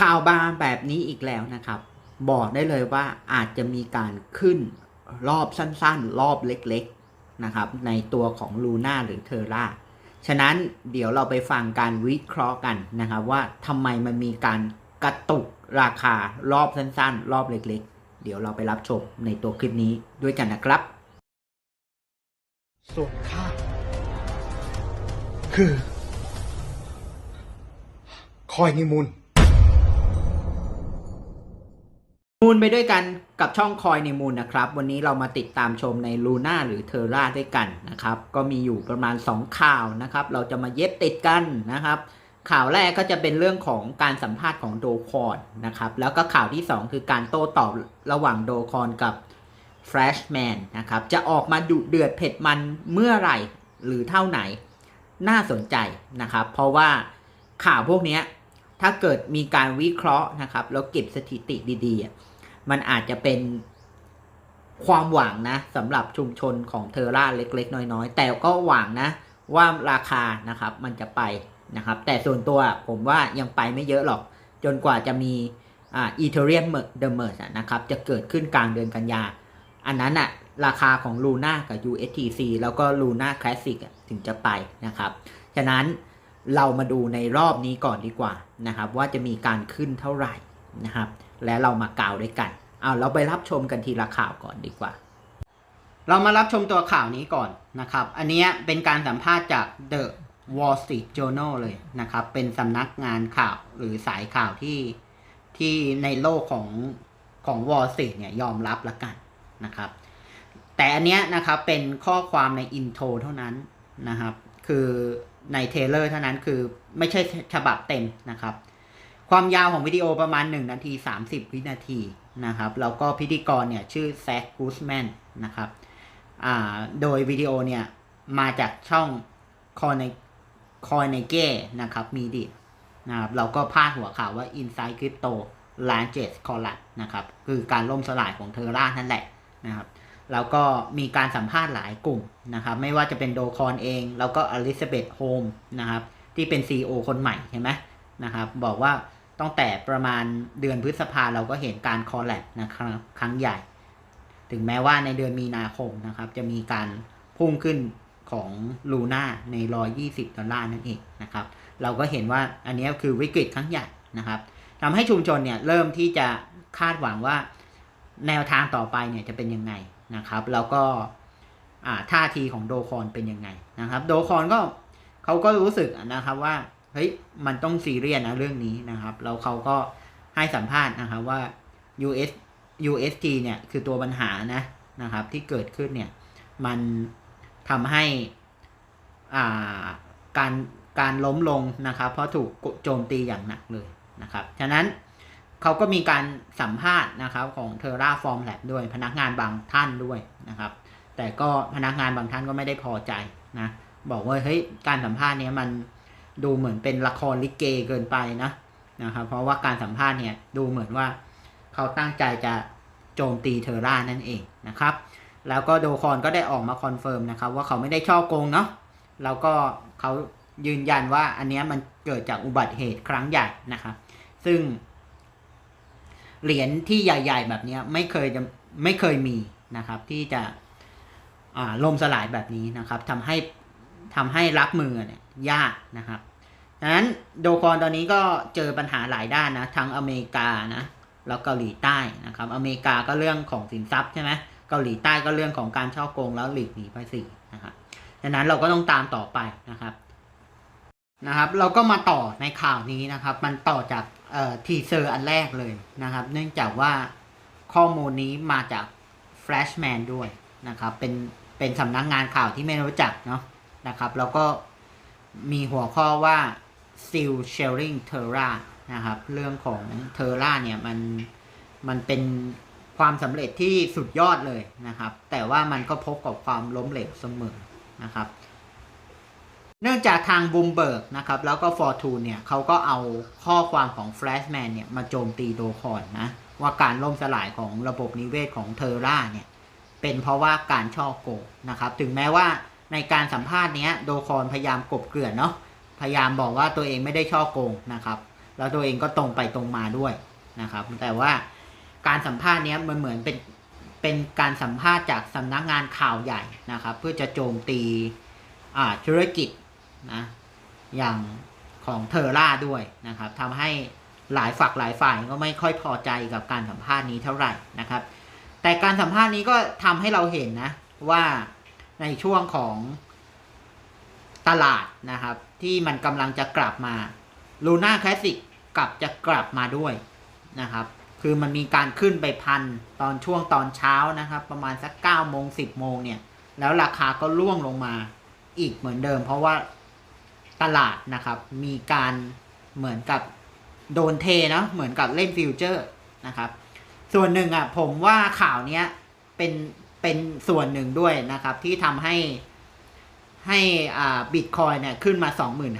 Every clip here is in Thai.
ข่าวบาแบบนี้อีกแล้วนะครับ บอกได้เลยว่าอาจจะมีการขึ้นรอบสั้นๆ รอบเล็กๆนะครับ ในตัวของลูน่าหรือเทอร่าฉะนั้นเดี๋ยวเราไปฟังการวิเคราะห์กันนะครับว่าทำไมมันมีการกระตุกราคารอบสั้นๆ รอบเล็กๆ เดี๋ยวเราไปรับชมในตัวคลิปนี้ด้วยกันนะครับ ส่วนข้าคือ คอยนิมูล มูลไปด้วยกันกับช่องคอยในมูลนะครับ วันนี้เรามาติดตามชมในลูน่าหรือเทอร่าด้วยกันนะครับ ก็มีอยู่ประมาณ 2 ข่าวนะครับ เราจะมาเย็บติดกันนะครับ ข่าวแรกก็จะเป็นเรื่องของการสัมภาษณ์ของโดคอนนะครับ แล้วก็ข่าวที่ 2 คือการโต้ตอบระหว่างโดคอนกับ f ฟ a s h Man นะครับ จะออกมาดุเดือดเผ็ดมันเมื่อไหร่หรือเท่าไหนน่าสนใจนะครับ เพราะว่าข่าวพวกนี้ถ้าเกิดมีการวิเคราะห์นะครับ แล้วเก็บสถิติดีๆ มันอาจจะเป็นความหวังนะสำหรับชุมชนของเทอร่าเล็ก ๆ น้อย ๆ แต่ก็หวังนะว่าราคานะครับมันจะไปนะครับ แต่ส่วนตัวผมว่ายังไปไม่เยอะหรอก จนกว่าจะมีอ่าอีเทเรียมเดอร์เมอร์นะครับ จะเกิดขึ้นกลางเดือนกันยา อันนั้นอะราคาของ Luna กับ USTC แล้วก็ Luna Classic อะถึงจะไปนะครับ ฉะนั้นเรามาดูในรอบนี้ก่อนดีกว่านะครับ ว่าจะมีการขึ้นเท่าไหร่นะครับ และเรามากล่าวด้วยกันเอาเราไปรับชมกันทีละข่าวก่อนดีกว่า เรามารับชมตัวข่าวนี้ก่อนนะครับ อันนี้เป็นการสัมภาษณ์จาก The Wall Street Journal เลยนะครับ เป็นสำนักงานข่าวหรือสายข่าวที่ที่ในโลกของของ Wall Street เนี่ยยอมรับละกันนะครับ แต่อันเนี้ยนะครับเป็นข้อความในอินโทรเท่านั้นนะครับ คือในเทเลอร์เท่านั้นคือไม่ใช่ฉบับเต็มนะครับ ความยาวของวิดีโอประมาณ 1 นาที 30 วินาทีนะครับ แล้วก็พิธีกรเนี่ยชื่อแซคกูสแมนนะครับอ่าโดยวิดีโอเนี่ยมาจากช่องคอ n คอยในเก้นะครับมีดีนะครับเราก็พาดหัวข่าวว่า Inside Crypto l a n g e s Collapse นะครับคือการล่มสลายของเทอร่านั่นแหละนะครับแล้วก็มีการสัมภาษณ์หลายกลุ่มนะครับไม่ว่าจะเป็นโดคอนเอง แล้วก็อลิซาเบธโฮมนะครับที่เป็น CEO คนใหม่เห็นไหมนะครับบอกว่า ตั้งแต่ประมาณเดือนพฤษภาเราก็เห็นการคอลแลบนะครับครั้งใหญ่ ถึงแม้ว่าในเดือนมีนาคมนะครับ จะมีการพุ่งขึ้นของลูน่าใน 120 ดอลลาร์นั่นเองนะครับ เราก็เห็นว่าอันนี้คือวิกฤตครั้งใหญ่นะครับทำให้ชุมชนเนี่ยเริ่มที่จะคาดหวังว่าแนวทางต่อไปเนี่ยจะเป็นยังไงนะครับ แล้วก็ท่าทีของโดคอนเป็นยังไงนะครับ โดคอนก็เขาก็รู้สึกนะครับว่า เฮ้ยมันต้องซีเรียสนะเรื่องนี้นะครับ แล้วเขาก็ให้สัมภาษณ์นะครับว่า US UST เนี่ยคือตัวปัญหานะนะครับ ที่เกิดขึ้นเนี่ยมันทำให้อ่าการการล้มลงนะครับ เพราะถูกโจมตีอย่างหนักเลยนะครับ ฉะนั้นเขาก็มีการสัมภาษณ์นะครับของ Terra Form Lab ด้วยพนักงานบางท่านด้วยนะครับ แต่ก็พนักงานบางท่านก็ไม่ได้พอใจนะ บอกว่าเฮ้ยการสัมภาษณ์เนี้ยมัน ดูเหมือนเป็นละครลิเกเกินไปนะนะครับเพราะว่าการสัมภาษณ์เนี่ยดูเหมือนว่าเขาตั้งใจจะโจมตีเทอร่านั่นเองนะครับ แล้วก็โดคอนก็ได้ออกมาคอนเฟิร์มนะครับว่าเขาไม่ได้ช่อโกงเนาะแล้วก็เขายืนยันว่าอันนี้มันเกิดจากอุบัติเหตุครั้งใหญ่นะครับซึ่งเหรียญที่ใหญ่ ๆ แบบนี้ไม่เคยจะไม่เคยมีนะครับที่จะล่มสลายแบบนี้นะครับทำให้ ทำให้รับมือเนี่ยยากนะครับดังนั้นโดคอนตอนนี้ก็เจอปัญหาหลายด้านนะทั้งอเมริกานะแล้วเกาหลีใต้นะครับ อเมริกาก็เรื่องของสินทรัพย์ใช่ไหมเกาหลีใต้ก็เรื่องของการช่อโกงแล้วหลีกหนีภาษีนะครับดังนั้นเราก็ต้องตามต่อไปนะครับนะครับ เราก็มาต่อในข่าวนี้นะครับ มันต่อจากทีเซอร์อันแรกเลยนะครับ เนื่องจากว่าข้อมูลนี้มาจาก Flashman ด้วยนะครับ เป็นเป็นสำนักงานข่าวที่ไม่รู้จักเนาะ นะครับแล้วก็มีหัวข้อว่า Still Sharing Terra นะครับ เรื่องของ Terra เนี่ยมันมันเป็นความสำเร็จที่สุดยอดเลยนะครับ แต่ว่ามันก็พบกับความล้มเหลวเสมอนะครับ เนื่องจากทางบูมเบิร์กนะครับ แล้วก็ฟอร์ทูนเนี่ยเขาก็เอาข้อความของ Flashman เนี่ยมาโจมตีโดคอนนะ ว่าการล่มสลายของระบบนิเวศของเทอร่าเนี่ย เป็นเพราะว่าการช่อโกงนะครับ ถึงแม้ว่า ในการสัมภาษณ์เนี้ยโดคอนพยายามกบเกลื่อนเนาะพยายามบอกว่าตัวเองไม่ได้ช่อโกงนะครับ แล้วตัวเองก็ตรงไปตรงมาด้วยนะครับ แต่ว่าการสัมภาษณ์เนี้ยมันเหมือนเป็นเป็นการสัมภาษณ์จากสำนักงานข่าวใหญ่นะครับ เพื่อจะโจมตีอ่าธุรกิจนะอย่างของเทอร่าด้วยนะครับทำให้หลายฝักหลายฝ่ายก็ไม่ค่อยพอใจกับการสัมภาษณ์นี้เท่าไหร่นะครับ แต่การสัมภาษณ์นี้ก็ทำให้เราเห็นนะว่า ในช่วงของตลาดนะครับ ที่มันกำลังจะกลับมาลูน่าคลาสสิกกลับจะกลับมาด้วยนะครับ คือมันมีการขึ้นไปพันตอนช่วงตอนเช้านะครับ ประมาณสัก9ก้าโมงสิบโมงเนี่ย แล้วราคาก็ร่วงลงมาอีกเหมือนเดิม เพราะว่าตลาดนะครับ มีการเหมือนกับโดนเทนะเหมือนกับเล่นฟิวเจอร์นะครับ ส่วนหนึ่งอะผมว่าข่าวเนี้ยเป็น เป็นส่วนหนึ่งด้วยนะครับ ที่ทำให้ให้อ่าบิตคอยเนี่ยขึ้นมา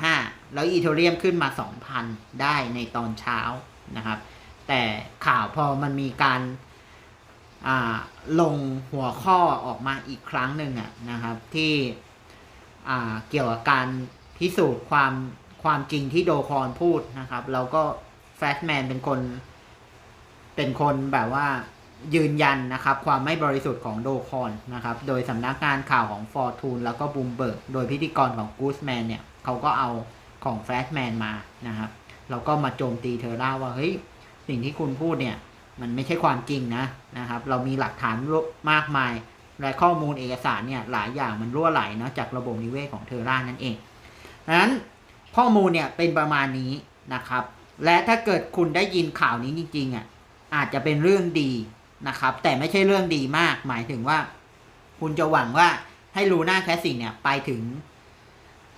25,000 แล้วอีเทเรียมขึ้นมา 2,000 ได้ในตอนเช้านะครับ แต่ข่าวพอมันมีการอ่าลงหัวข้อออกมาอีกครั้งหนึ่งอะนะครับ ที่อ่าเกี่ยวกับการพิสูจน์ความความจริงที่โดคอนพูดนะครับแล้วก็แฟชแมนเป็นคน เป็นคนแบบว่า ยืนยันนะครับความไม่บริสุทธิ์ของโดคอนนะครับโดยสำนักงานข่าวของฟอร์ทูนแล้วก็บูมเบิร์กโดยพิธีกรของกูสแมนเนี่ยเขาก็เอาของแฟชแมนมานะครับแล้วก็มาโจมตีเทอร่าว่าเฮ้ยสิ่งที่คุณพูดเนี่ยมันไม่ใช่ความจริงนะนะครับ เรามีหลักฐานมากมายและข้อมูลเอกสารเนี่ยหลายอย่างมันรั่วไหลนะจากระบบนิเวศของเทอร่านั่นเองดังนั้นข้อมูลเนี่ยเป็นประมาณนี้นะครับ และถ้าเกิดคุณได้ยินข่าวนี้จริงๆอะอาจจะเป็นเรื่องดี นะครับ แต่ไม่ใช่เรื่องดีมาก หมายถึงว่า คุณจะหวังว่าให้ลูน่าแคสซิงเนี่ย ไปถึง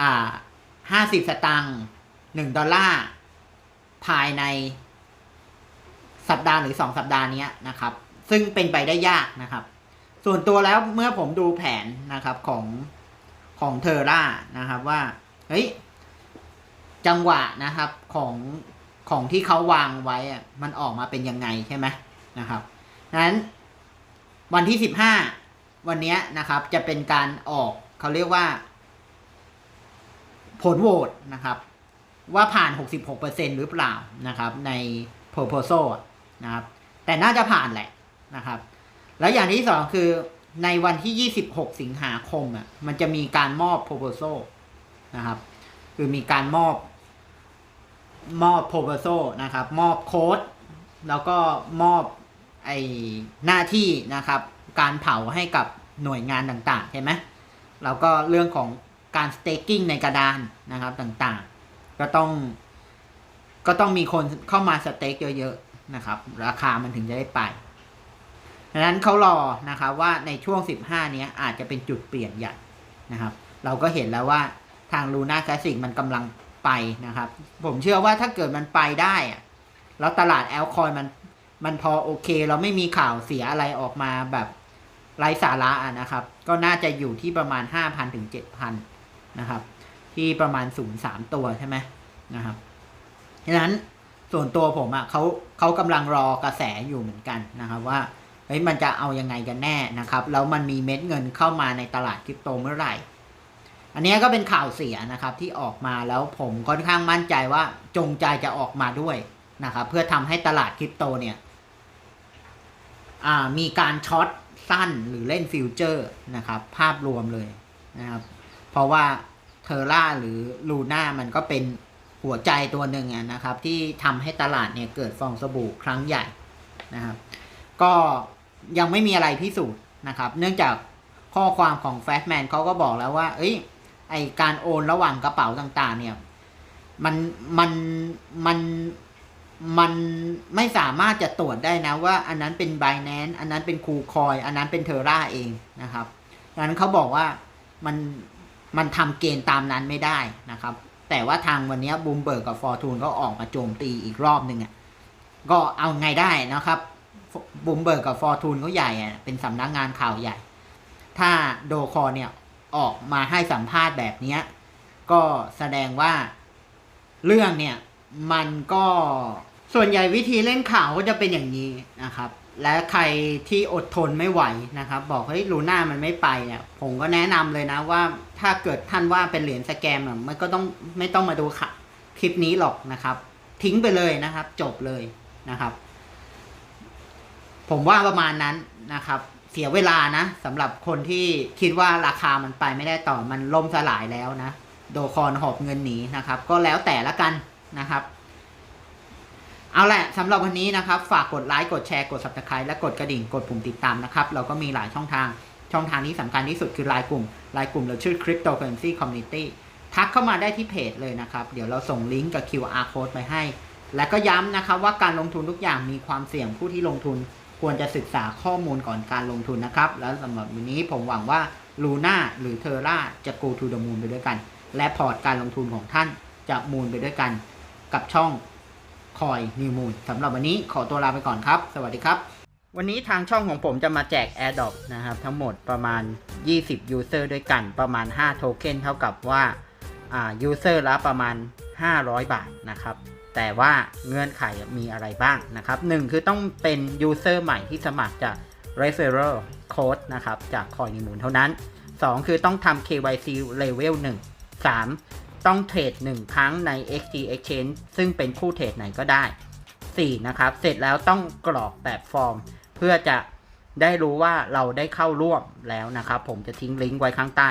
อ่าห้าสิบสตางค์หนึ่งดอลลาร์ภายในสัปดาห์หรือสองสัปดาห์เนี้ยนะครับ ซึ่งเป็นไปได้ยากนะครับ ส่วนตัวแล้วเมื่อผมดูแผนนะครับของของเทอร่านะครับว่า เฮ้ย จังหวะนะครับของของที่เขาวางไว้อะมันออกมาเป็นยังไงใช่ไหมนะครับ นั้นวันที่สิบห้าวันนี้นะครับ จะเป็นการออกเขาเรียกว่า ผลโหวตนะครับ ว่าผ่าน 66%หรือเปล่านะครับ ใน proposal นะครับ แต่น่าจะผ่านแหละนะครับ แล้วอย่างที่สองคือในวันที่ 26 สิงหาคมอะมันจะมีการมอบ proposal นะครับ คือมีการมอบมอบ proposal นะครับ มอบโค้ดแล้วก็มอบ ไอหน้าที่นะครับ การเผาให้กับหน่วยงานต่างๆใช่ไหมแล้วก็เรื่องของการ staking ในกระดานนะครับต่างๆ ก็ต้อง ก็ต้องมีคนเข้ามาสเต็กเยอะๆนะครับ ราคามันถึงจะได้ไปดังนั้นเขารอนะครับว่าในช่วง 15 เนี้ยอาจจะเป็นจุดเปลี่ยนใหญ่นะครับ เราก็เห็นแล้วว่าทาง Luna Classic มันกำลังไปนะครับ ผมเชื่อว่าถ้าเกิดมันไปได้แล้วตลาดแอลคอยมัน มันพอโอเค เราไม่มีข่าวเสียอะไรออกมาแบบไร้สาระนะครับ ก็น่าจะอยู่ที่ประมาณ 5,000ถึง7,000นะครับ ที่ประมาณ0.3ตัวใช่ไหมนะครับดังนั้นส่วนตัวผมอะ่ะเขาเขากำลังรอกระแสอยู่เหมือนกันนะครับว่าเฮ้ยมันจะเอายังไงกันแน่นะครับ แล้วมันมีเม็ดเงินเข้ามาในตลาดคริปโตเมื่อไหร่ อันนี้ก็เป็นข่าวเสียนะครับที่ออกมาแล้วผมค่อนข้างมั่นใจว่าจงใจจะออกมาด้วยนะครับ เพื่อทำให้ตลาดคริปโตเนี่ย มีการช็อตสั้นหรือเล่นฟิวเจอร์นะครับ ภาพรวมเลยนะครับ เพราะว่าเทอร่าหรือลูน่ามันก็เป็นหัวใจตัวหนึ่งนะครับ ที่ทำให้ตลาดเนี่ยเกิดฟองสบู่ครั้งใหญ่นะครับ ก็ยังไม่มีอะไรพิสูจน์นะครับ เนื่องจากข้อความของแฟชแมนเขาก็บอกแล้วว่า เอ้ย ไอการโอนระหว่างกระเป๋าต่างๆ เนี่ย มัน มัน มัน มันไม่สามารถจะตรวจได้นะว่าอันนั้นเป็น b บ n a n c e อันนั้นเป็นคูคอยอันนั้นเป็นเทอร่าเองนะครับดังนั้นเขาบอกว่ามันมันทำเกณฑ์ตามนั้นไม่ได้นะครับ แต่ว่าทางวันนี้บูมเบิร์กกับฟอร์ทูนก็ออกมาโจมตีอีกรอบหนึ่งอะก็เอาไงได้นะครับบูมเบิร์กกับฟอร์ทูนเขาใหญ่อะเป็นสำนักงานข่าวใหญ่ ถ้าโดคอเนี่ยออกมาให้สัมภาษณ์แบบนี้ก็แสดงว่าเรื่องเนี่ยมันก็ ส่วนใหญ่วิธีเล่นข่าวก็จะเป็นอย่างนี้นะครับ และใครที่อดทนไม่ไหวนะครับ บอกเฮ้ยลูน่ามันไม่ไปเนี่ย ผมก็แนะนำเลยนะว่าถ้าเกิดท่านว่าเป็นเหรียญสแกมอะมันก็ต้องไม่ต้องมาดูค่ะคลิปนี้หรอกนะครับ ทิ้งไปเลยนะครับ จบเลยนะครับ ผมว่าประมาณนั้นนะครับ เสียเวลานะสำหรับคนที่คิดว่าราคามันไปไม่ได้ต่อมันล่มสลายแล้วนะ โดคอนหอบเงินหนีนะครับ ก็แล้วแต่ละกันนะครับ เอาแหละสำหรับวันนี้นะครับ ฝากกดไลค์กดแชร์กด subscribe และกดกระดิ่งกดปุ่มติดตามนะครับ เราก็มีหลายช่องทางช่องทางนี้สำคัญที่สุดคือไลน์กลุ่มไลน์กลุ่มเราชื่อ cryptocurrency community ทักเข้ามาได้ที่เพจเลยนะครับ เดี๋ยวเราส่งลิงก์กับ QR code ไปให้ และก็ย้ำนะครับว่าการลงทุนทุกอย่างมีความเสี่ยงผู้ที่ลงทุน ควรจะศึกษาข้อมูลก่อนการลงทุนนะครับ แล้วสำหรับวันนี้ผมหวังว่า Luna หรือ Terra จะ go to the moon ไปด้วยกัน และพอร์ตการลงทุนของท่านจะมูนไปด้วยกัน กับช่อง คอยนิวมูนสำหรับวันนี้ขอตัวลาไปก่อนครับ สวัสดีครับ วันนี้ทางช่องของผมจะมาแจก AirDrop นะครับทั้งหมดประมาณ 20 User ด้วยกันประมาณ 5 โทเค็นเท่ากับว่าอ่า User ละประมาณ 500 บาทนะครับแต่ว่าเงื่อนไขมีอะไรบ้างนะครับหนึ่งคือต้องเป็น User ใหม่ที่สมัครจาก Referral Code นะครับจาก Coin นิมูลเท่านั้น 2 คือต้องทำ KYC Level 1 3 ต้องเทรด1 ครั้งใน XT Exchange ซึ่งเป็นคู่เทรดไหนก็ได้ 4 นะครับ เสร็จแล้วต้องกรอกแบบฟอร์ม เพื่อจะได้รู้ว่าเราได้เข้าร่วมแล้วนะครับ ผมจะทิ้งลิงก์ไว้ข้างใต้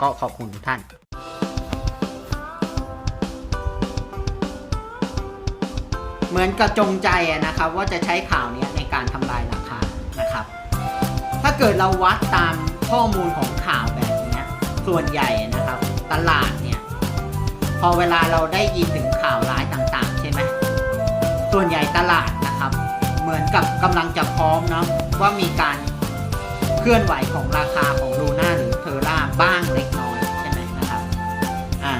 ก็ขอบคุณทุกท่านเหมือนกับจงใจนะครับว่าจะใช้ข่าวนี้ในการทำลายราคานะครับ ถ้าเกิดเราวัดตามข้อมูลของข่าวแบบนี้ส่วนใหญ่นะครับ ตลาดเนี่ยพอเวลาเราได้ยินถึงข่าวร้ายต่างๆ ใช่ไหมส่วนใหญ่ตลาดนะครับ เหมือนกับกำลังจะพร้อมเนาะว่ามีการเคลื่อนไหวของราคาของลูน่าหรือ บ้างเล็กน้อยใช่ไหมนะครับอ่า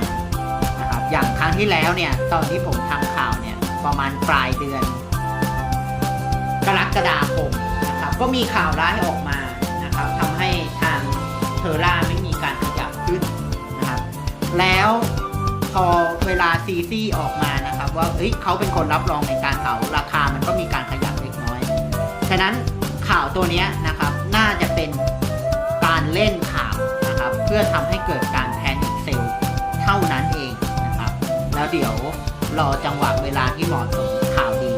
นะครับอย่างครั้งที่แล้วเนี่ยตอนที่ผมทำข่าวเนี่ยประมาณปลายเดือน กรกฎาคมนะครับก็มีข่าวร้ายออกมานะครับทำให้ทางเทอร่าไม่มีการขยับขึ้นนะครับแล้วพอเวลาซีซีออกมานะครับว่าเอ้ยเขาเป็นคนรับรองในการเขาราคามันก็มีการขยับเล็กน้อย ฉะนั้นข่าวตัวเนี้ยนะครับน่าจะเป็นการเล่นข่าวนะ เพื่อทำให้เกิดการแพนิคเซลล์เท่านั้นเองนะครับ แล้วเดี๋ยวรอจังหวะเวลาที่เหมาะสมข่าวดี